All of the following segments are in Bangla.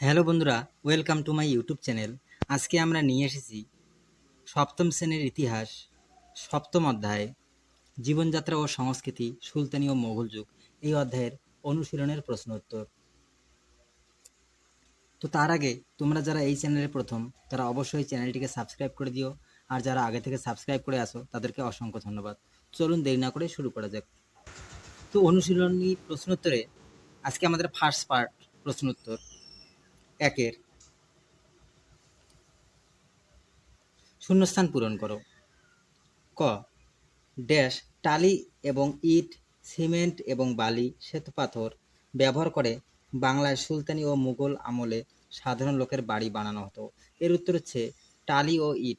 হ্যালো বন্ধুরা welcome to my YouTube channel আজকে আমরা নিয়ে এসেছি সপ্তম শ্রেণির ইতিহাস, সপ্তম অধ্যায়, জীবনযাত্রা ও সংস্কৃতি, সুলতানি ও মোগল যুগ। এই অধ্যায়ের অনুশীলনের প্রশ্ন উত্তর তো তার আগে তোমরা যারা এই চ্যানেলের প্রথম, তারা অবশ্যই চ্যানেলটিকে সাবস্ক্রাইব করে দিও। আর যারা আগে থেকে সাবস্ক্রাইব করে আসো, তাদেরকে অসংখ্য ধন্যবাদ। চলুন দেরি না করে শুরু করা যাক। তো অনুশীলনী প্রশ্ন উত্তরে আজকে আমাদের ফার্স্ট পার্ট প্রশ্ন উত্তর একের। শূন্যস্থান পূরণ করো। ক, ড্যাশ, টালি এবং ইট, সিমেন্ট এবং বালি, শ্বেতপাথর ব্যবহার করে বাংলায় সুলতানি ও মুঘল আমলে সাধারণ লোকের বাড়ি বানানো হতো। এর উত্তর হচ্ছে টালি ও ইট।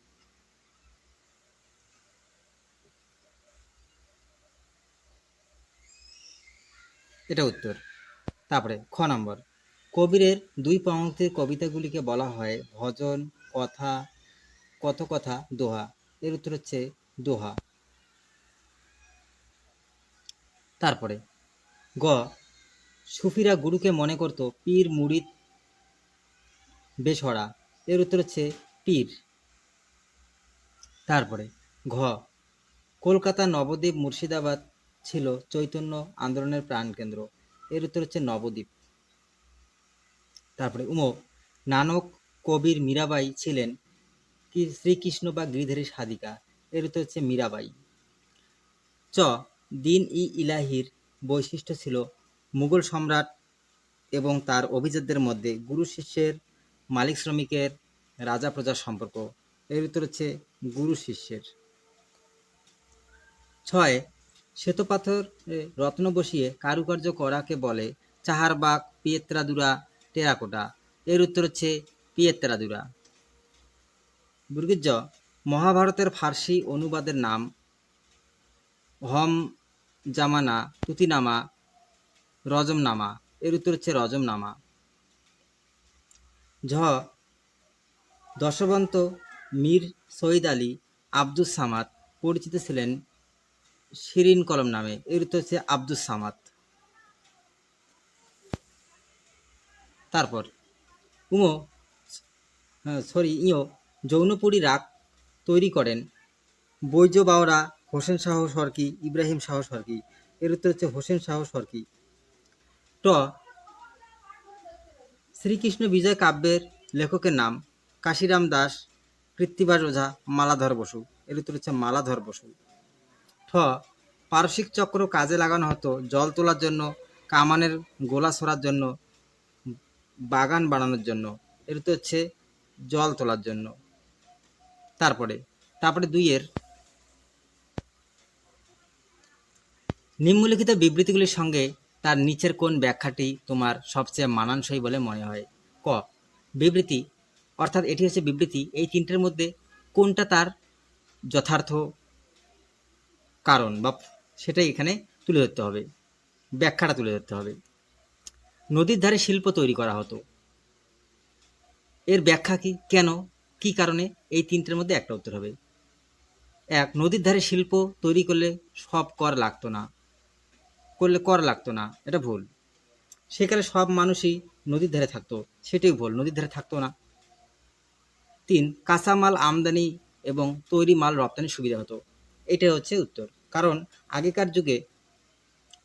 এটা উত্তর। তারপরে খ নম্বর। কবিরের দুই পংক্তির কবিতাগুলিকে বলা হয় ভজন, কথা কত কথা দোহা। এর উত্তর হচ্ছে দোহা। তারপরে, গ, সুফিরা গুরুকে মনে করত পীর মুরিদ বেসরা এর উত্তর হচ্ছে পীর। তারপরে, ঘ, কলকাতা নবদ্বীপ মুর্শিদাবাদ ছিল চৈতন্য আন্দোলনের প্রাণকেন্দ্র। এর উত্তর হচ্ছে নবদ্বীপ। তারপরে, উম, নানক কবির মীরাবাই ছিলেন শ্রীকৃষ্ণ বা গিরিধারী সাধিকা। এর উত্তর হচ্ছে মীরাবাই। চ, দিন ই ইলাহির বৈশিষ্ট্য ছিল মুঘল সম্রাট এবং তার অভিজাতদের মধ্যে গুরু শিষ্যের, মালিক শ্রমিকের, রাজা প্রজার সম্পর্ক। এর উত্তর হচ্ছে গুরু শিষ্যের। ছয়, শ্বেতপাথর রত্ন বসিয়ে কারুকার্য করাকে বলে চাহারবাগ, পিয়েত্রাদুরা টেরাকোটা। এর উত্তর হচ্ছে পিয়েত্রাদুরা বুর্গিজ মহাভারতের ফার্সি অনুবাদের নাম হম জামানা, তুতিনামা, রজমনামা। এর উত্তর হচ্ছে রজমনামা। ঝ, দশবন্ত মীর সৈয়দ আলী আব্দুস সামাদ পরিচিত ছিলেন শিরিন কলম নামে। এর উত্তর হচ্ছে আব্দুস সামাদ। তারপর, উমো সরি ইও যৌনপুরী রাগ তৈরি করেন। বৈজ বাওরা, হোসেন শাহ সরকি, ইব্রাহিম শাহ সরকি। এর উত্তর হচ্ছে হোসেন শাহ সরকি। ট, শ্রীকৃষ্ণ বিজয় কাব্যের লেখকের নাম কাশিরাম দাস কৃত্তিবাস ওঝা মালাধর বসু। এর উত্তর হচ্ছে মালাধর বসু। ঠ, পারসিক চক্র কাজে লাগানো হতো, জল তোলার জন্য, কামানের গোলা সরার জন্য বাগান বানানোর জন্য। এর উত্তর হচ্ছে জল তোলার জন্য। তারপরে তারপরে দুইয়ের নিম্নলিখিত বিবৃতিগুলির সঙ্গে তার নিচের কোন ব্যাখ্যাটি তোমার সবচেয়ে মানানসই বলে মনে হয়? ক, বিবৃতি, অর্থাৎ এটি হচ্ছে বিবৃতি, এই তিনটের মধ্যে কোনটা তার যথার্থ কারণ? বা সেটাই এখানে তুলে ধরতে হবে। ব্যাখ্যাটা তুলে ধরতে হবে। নদীর ধারে শিল্প তৈরি করা হতো। এর ব্যাখ্যা কি? কেন? কি কারণে? এই তিনটের মধ্যে একটা উত্তর হবে। এক, নদীর ধারে শিল্প তৈরি করলে সব কর লাগতো না। করলে কর লাগতো না। এটা ভুল। সেকালে সব মানুষই নদীর ধারে থাকতো। সেটাই ভুল। নদীর ধারে থাকতো না। তিন, কাঁচামাল আমদানি এবং তৈরি মাল রপ্তানির সুবিধা হতো। এটাই হচ্ছে উত্তর। কারণ আগেকার যুগে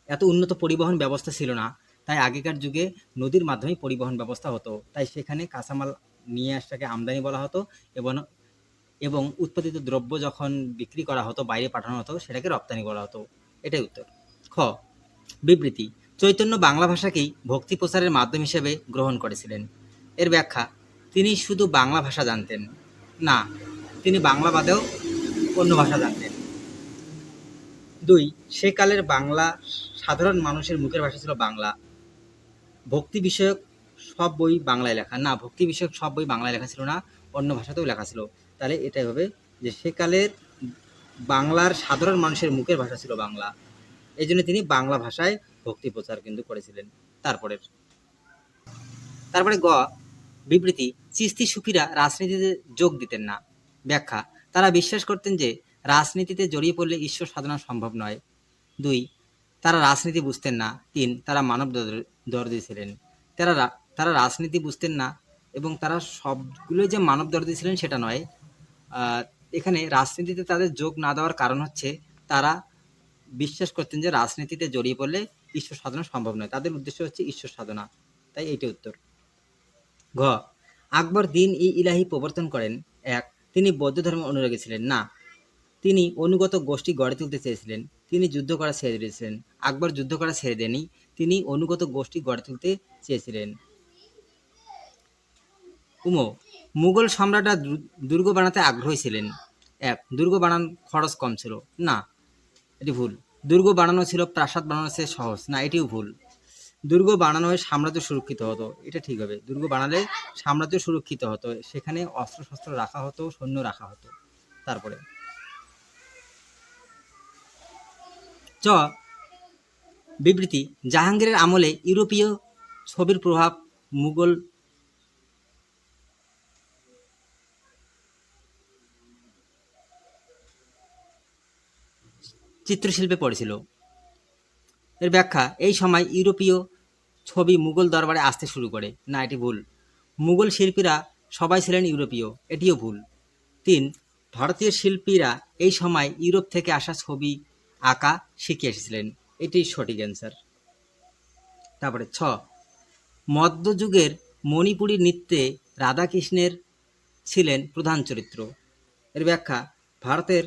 এত উন্নত পরিবহন ব্যবস্থা ছিল না। তাই আগেকার যুগে নদীর মাধ্যমে পরিবহন ব্যবস্থা হতো। তাই সেখানে কাঁচামাল নিয়ে আসাকে আমদানি বলা হতো এবং এবং উৎপাদিত দ্রব্য যখন বিক্রি করা হতো, বাইরে পাঠানো হতো, সেটাকে রপ্তানি বলা হতো। এটাই উত্তর। খ, বিবৃতি। চৈতন্য বাংলা ভাষাকেই ভক্তি প্রচারের মাধ্যম হিসেবে গ্রহণ করেছিলেন। এর ব্যাখ্যা, তিনি শুধু বাংলা ভাষা জানতেন। না, তিনি বাংলা বাদেও অন্য ভাষা জানতেন। দুই, সেকালের বাংলা, সাধারণ মানুষের মুখের ভাষা ছিল বাংলা। ভক্তি বিষয়ক সব বই বাংলায় লেখা। না, ভক্তি বিষয়ক সব বই বাংলায় লেখা ছিল না, অন্য ভাষাতেও লেখা ছিল। তাহলে এটাই হবে যে সেকালের বাংলার সাধারণ মানুষের মুখের ভাষা ছিল বাংলা। এই জন্য তিনি বাংলা ভাষায় ভক্তি প্রচার কিন্তু করেছিলেন তারপরের। তারপরে গ, বিবৃতি, চিস্তি সুফিরা রাজনীতিতে যোগ দিতেন না। ব্যাখ্যা, তারা বিশ্বাস করতেন যে রাজনীতিতে জড়িয়ে পড়লে ঈশ্বর সাধনা সম্ভব নয়। দুই তারা রাজনীতি বুঝতেন না। তিন, তারা মানব দর- দর্দি ছিলেন। তারা তারা রাজনীতি বুঝতেন না এবং তারা সবগুলোই যে মানব দরদি ছিলেন সেটা নয়। এখানে রাজনীতিতে তাদের যোগ না দেওয়ার কারণ হচ্ছে তারা বিশ্বাস করতেন যে রাজনীতিতে জড়িয়ে পড়লে ঈশ্বর সাধনা সম্ভব নয়। তাদের উদ্দেশ্য হচ্ছে ঈশ্বর সাধনা। তাই এইটা উত্তর। ঘ, আকবর দিন ই ইলাহি প্রবর্তন করেন। এক, তিনি বৌদ্ধ ধর্মের অনুরাগী ছিলেন। না তিনি অনুগত গোষ্ঠী গড়ে তুলতে চেয়েছিলেন। তিনি যুদ্ধ করা ছেড়ে দিয়েছিলেন। আকবর যুদ্ধ করা ছেড়ে দেননি। তিনি অনুগত গোষ্ঠী গড়ে তুলতে চেয়েছিলেন। উমো, মুঘল সম্রাটরা দুর্গ বানাতে আগ্রহী ছিলেন। এক, দুর্গ বানান খরচ কম ছিল। না, এটি ভুল। দুর্গ বানানো ছিল, প্রাসাদ বানানো চেয়ে সহজ। না, এটিও ভুল। দুর্গ বানানো হয়ে সাম্রাজ্য সুরক্ষিত হতো। এটা ঠিক হবে। দুর্গ বানালে সাম্রাজ্য সুরক্ষিত হতো। সেখানে অস্ত্র শস্ত্র রাখা হতো, সৈন্য রাখা হতো। তারপরে চ, বিবৃতি, জাহাঙ্গীরের আমলে ইউরোপীয় ছবির প্রভাব মুঘল চিত্রশিল্পে পড়েছিল। এর ব্যাখ্যা, এই সময় ইউরোপীয় ছবি মুঘল দরবারে আসতে শুরু করে। না, এটি ভুল। মুঘল শিল্পীরা সবাই ছিলেন ইউরোপীয়, এটিও ভুল। তিন, ভারতীয় শিল্পীরা এই সময় ইউরোপ থেকে আসা ছবি আঁকা শিখে এসেছিলেন। এটি সঠিক অ্যান্সার তারপরে ছ, মধ্যযুগের মণিপুরী নৃত্যে রাধাকৃষ্ণের ছিলেন প্রধান চরিত্র। এর ব্যাখ্যা, ভারতের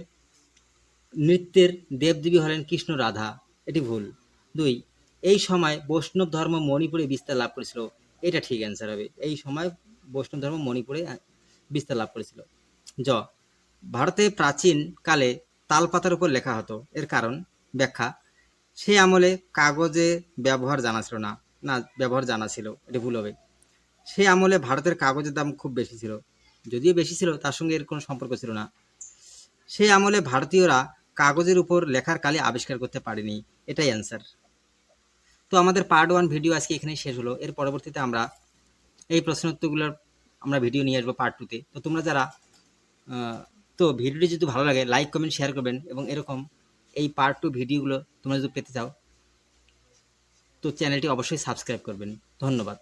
নৃত্যের দেবদেবী হলেন কৃষ্ণ রাধা। এটি ভুল। দুই, এই সময় বৈষ্ণব ধর্ম মণিপুরে বিস্তার লাভ করেছিল। এটা ঠিক অ্যান্সার হবে। এই সময় বৈষ্ণব ধর্ম মণিপুরে বিস্তার লাভ করেছিল। জ, ভারতে প্রাচীন কালে তালপাতার উপর লেখা হতো। এর কারণ, ব্যাখ্যা সেই আমলে কাগজে ব্যবহার জানা ছিল না। না, ব্যবহার জানা ছিল, এটি ভুল হবে। সেই আমলে ভারতের কাগজের দাম খুব বেশি ছিল। যদিও বেশি ছিল, তার সঙ্গে এর কোনো সম্পর্ক ছিল না। সেই আমলে ভারতীয়রা কাগজের উপর লেখার কালে আবিষ্কার করতে পারেনি, এটাই অ্যান্সার তো আমাদের পার্ট ওয়ান ভিডিও আজকে এখানেই শেষ হলো। এর পরবর্তীতে আমরা এই প্রশ্ন উত্তরগুলোর আমরা ভিডিও নিয়ে আসব পার্ট টুতে তো। তোমরা যারা তো ভিডিওটি যদি ভালো লাগে লাইক কমেন্ট শেয়ার করবেন এবং এরকম এই পার্ট টু ভিডিওগুলো তোমরা যদি পেতে চাও, তো চ্যানেলটি অবশ্যই সাবস্ক্রাইব করবেন। ধন্যবাদ।